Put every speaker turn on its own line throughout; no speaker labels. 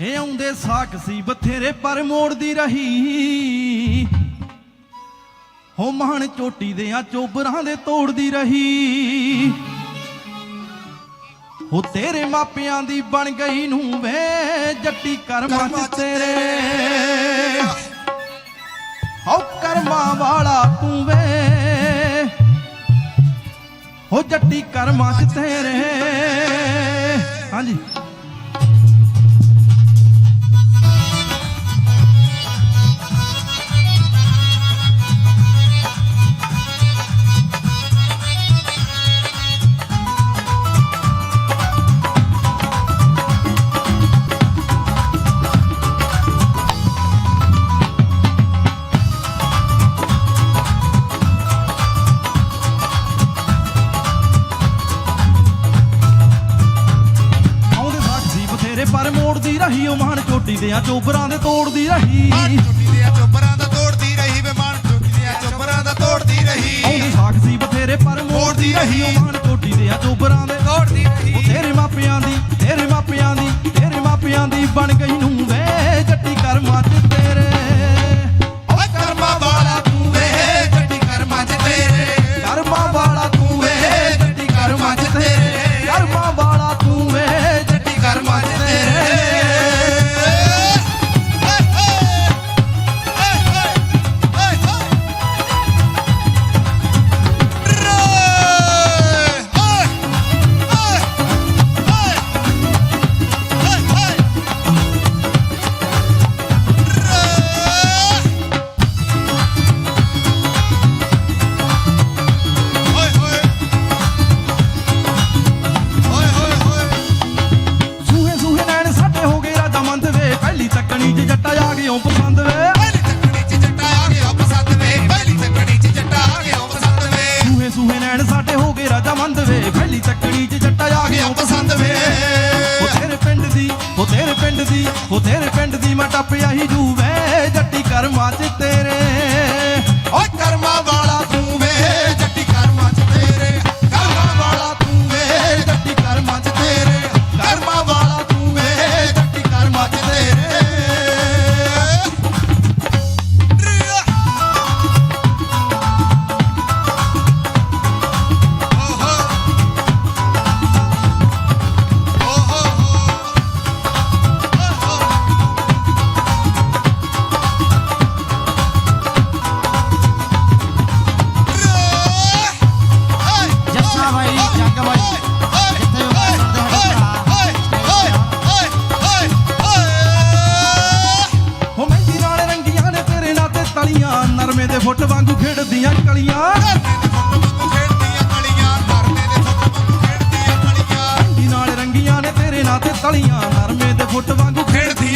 ਇਹ ਆਉਂਦੇ ਸਾਖ ਸੀ ਬਥੇਰੇ ਪਰ ਮੋੜਦੀ ਰਹੀ। ਹੋ ਮਹਣ ਚੋਟੀ ਦੇ ਆ ਚੋਬਰਾਂ ਦੇ ਤੋੜਦੀ ਰਹੀ। ਹੋ ਤੇਰੇ ਮਾਪਿਆਂ ਦੀ ਬਣ ਗਈ ਨੂੰ ਵੇ ਜੱਟੀ ਕਰਮਾਂ ਚ ਤੇਰੇ। ਹਉ ਕਰਮਾਂ ਵਾਲਾ ਤੂੰ ਵੇ। ਹੋ ਜੱਟੀ ਕਰਮਾਂ ਚ ਤੇਰੇ। ਹਾਂਜੀ। ਪਰ ਮੋੜਦੀ ਰਹੀ ਉਹ ਮਾਨ ਚੋਟੀ ਦੇ ਚੋਬਰਾਂ ਦੇ ਤੋੜਦੀ ਰਹੀ।
ਚੋਬਰਾਂ ਦਾ ਤੋੜਦੀ ਰਹੀ ਚੋਬਰਾਂ ਦਾ ਤੋੜਦੀ ਰਹੀ।
ਉਹਦੀ ਬਥੇਰੇ ਪਰ ਮੋੜਦੀ ਰਹੀ ਉਹ ਮਾਨ ਚੋਟੀ ਦੇ ਆ ਚੋਬਰਾਂ ਦੇ
ਤੋੜਦੀ ਰਹੀ।
ਤੇਰੇ ਮਾਪਿਆਂ ਦੀ ਤੇਰੇ ਮਾਪਿਆਂ ਦੀ ਤੇਰੇ ਮਾਪਿਆਂ ਦੀ ਬਣ ਗਈ ਨੂੰ ਵੇ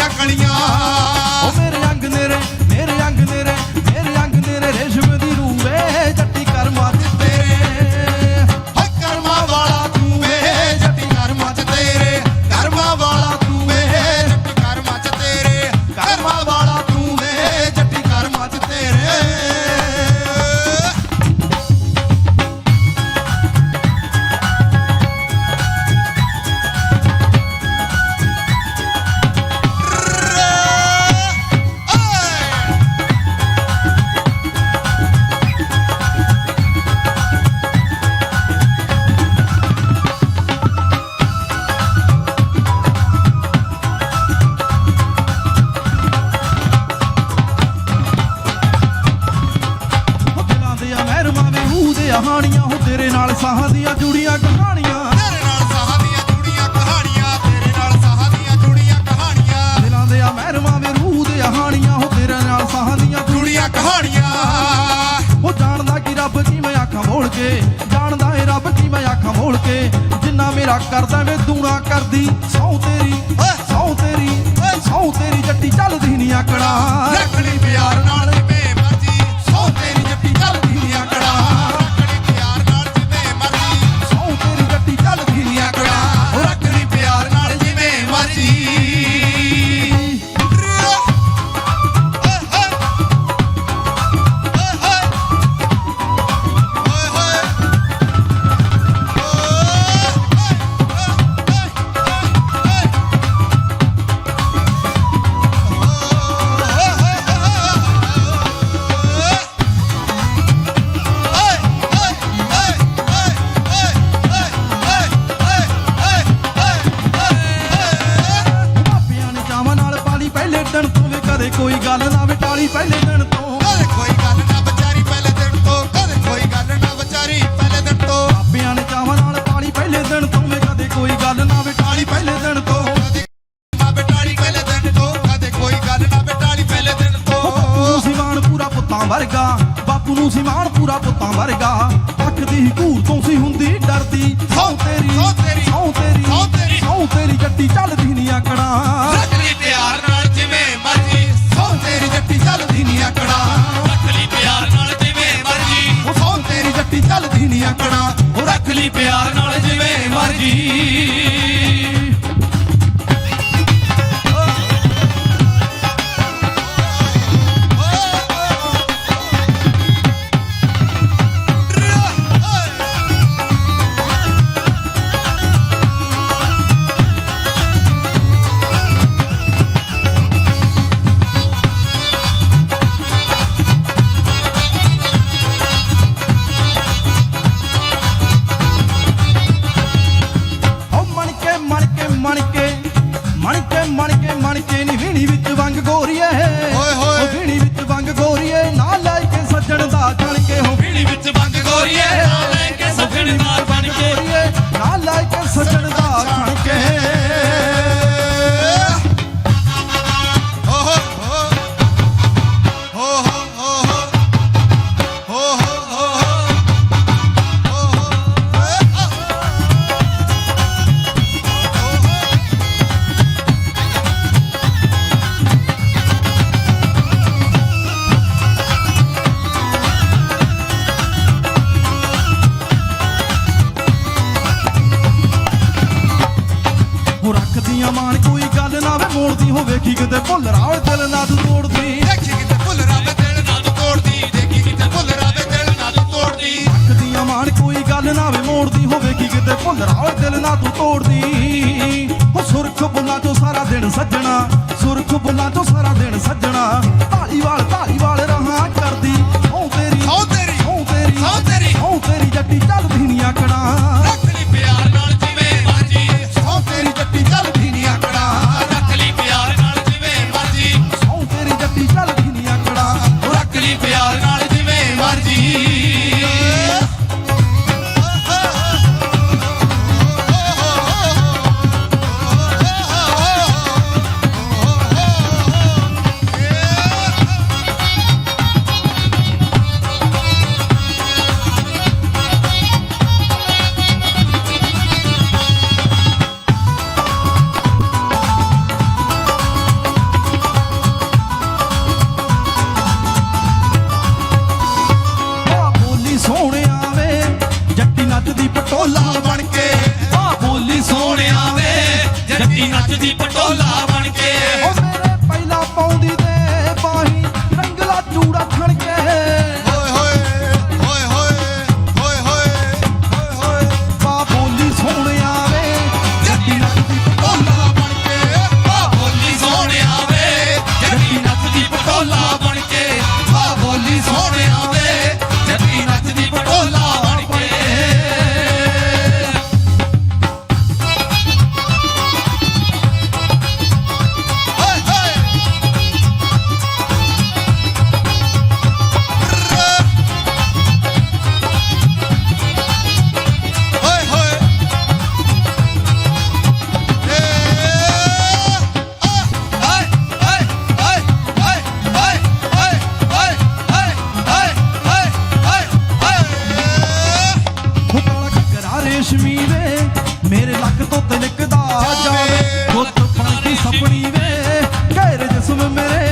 ਦੀਆਂ ਕਣੀਆਂ ਕੇ। ਜਾਣਦਾ ਏ ਰੱਬ ਕੀ ਮੈਂ ਅੱਖਾਂ ਮੋੜ ਕੇ। ਜਿੰਨਾ ਮੇਰਾ ਕਰਦਾ ਵੇ ਦੂਣਾ ਕਰਦੀ। ਸੌ ਤੇਰੀ ਸੌ ਤੇਰੀ ਸੌ ਤੇਰੀ ਜੱਟੀ ਚੱਲਦੀ ਨਹੀਂ ਆਕੜਾ।
ਰੱਖਣੀ ਪਿਆਰ।
ਕੋਈ ਗੱਲ ਨਾ ਵਿਟਾਲੀ ਪਹਿਲੇ ਦਿਨ ਤੋਂ।
ਕਦੇ ਕੋਈ ਗੱਲ ਨਾ ਵਿਚਾਰੀ ਪਹਿਲੇ ਦਿਨ ਤੋਂ। ਕਦੇ ਕੋਈ ਗੱਲ ਨਾ ਵਿਚਾਰੀ ਪਹਿਲੇ ਦਿਨ ਤੋਂ।
ਬਾਬਿਆਂ ਨੇ ਚਾਵਾਂ ਨਾਲ ਪਾਲੀ ਪਹਿਲੇ ਦਿਨ ਤੋਂ। ਵੇ ਕਦੇ ਕੋਈ ਗੱਲ ਨਾ ਵਿਟਾਲੀ ਪਹਿਲੇ ਦਿਨ ਤੋਂ।
ਕਦੇ ਨਾ ਬਟਾਲੀ ਪਹਿਲੇ ਦਿਨ ਤੋਂ। ਕਦੇ ਕੋਈ ਗੱਲ ਨਾ ਬਟਾਲੀ ਪਹਿਲੇ ਦਿਨ
ਉਹ ਬਾਪੂ
ਤੋਂ
ਨੂੰ ਸਿਮਾਨ ਪੂਰਾ ਪੁੱਤਾਂ ਵਰਗਾ। ਬਾਪੂ ਨੂੰ ਸਿਮਾਨ ਪੂਰਾ ਪੁੱਤਾਂ ਵਰਗਾ। ਅੱਖ ਦੀ ਘੂਰ ਤੋਂ ਸੀ ਹੁੰਦੀ ਡਰਦੀ। ਸੌ ਤੇਰੀ
ਸਹੁੰ ਤੇਰੀ,
ਸੌ ਤੇਰੀ
ਸਹੁੰ ਤੇਰੀ।
ਜੱਟੀ ਚੱਲਦੀ ਨਹੀਂ ਆਕੜਾ।
ਚੱਲਦੀ ਨਹੀਂ ਆਕੜਾ।
ਰੱਖਲੀ ਪਿਆਰ ਨਾਲ ਜਿਵੇਂ ਮਰਜ਼ੀ।
ਉਹ ਸੌ ਤੇਰੀ ਜੱਟੀ ਚੱਲਦੀ ਨਹੀਂ ਆਕੜਾ।
ਉਹ ਰੱਖਲੀ ਪਿਆਰ ਨਾਲ ਜਿਵੇਂ ਮਰਜ਼ੀ।
ਉਹ ਰੱਖਦੀਆਂ ਮਾਨ ਕੋਈ ਗੱਲ ਨਾ ਵੇ ਮੋੜਦੀ ਹੋਵੇ ਕੀ ਕਿਤੇ ਭੁੱਲ ਰਾਵ ਦਿਲ ਨਾ ਤੂੰ ਤੋੜਦੀ। ਰੱਖਦੀਆਂ ਮਾਨ ਕੋਈ ਗੱਲ ਨਾ ਵੇ ਮੋੜਦੀ ਹੋਵੇ ਕੀ ਕਿਤੇ ਭੁੱਲ ਰਾਵ ਦਿਲ ਨਾ ਤੂੰ ਤੋੜਦੀ। ਸੁਰਖ ਬੁੱਲਾਂ ਤੋਂ ਸਾਰਾ ਦਿਨ ਸੱਜਣਾ ਸੁਰਖ ਬੁੱਲਾਂ ਤੋਂ ਸਾਰਾ ਦਿਨ ਸੱਜਣਾ। मेरे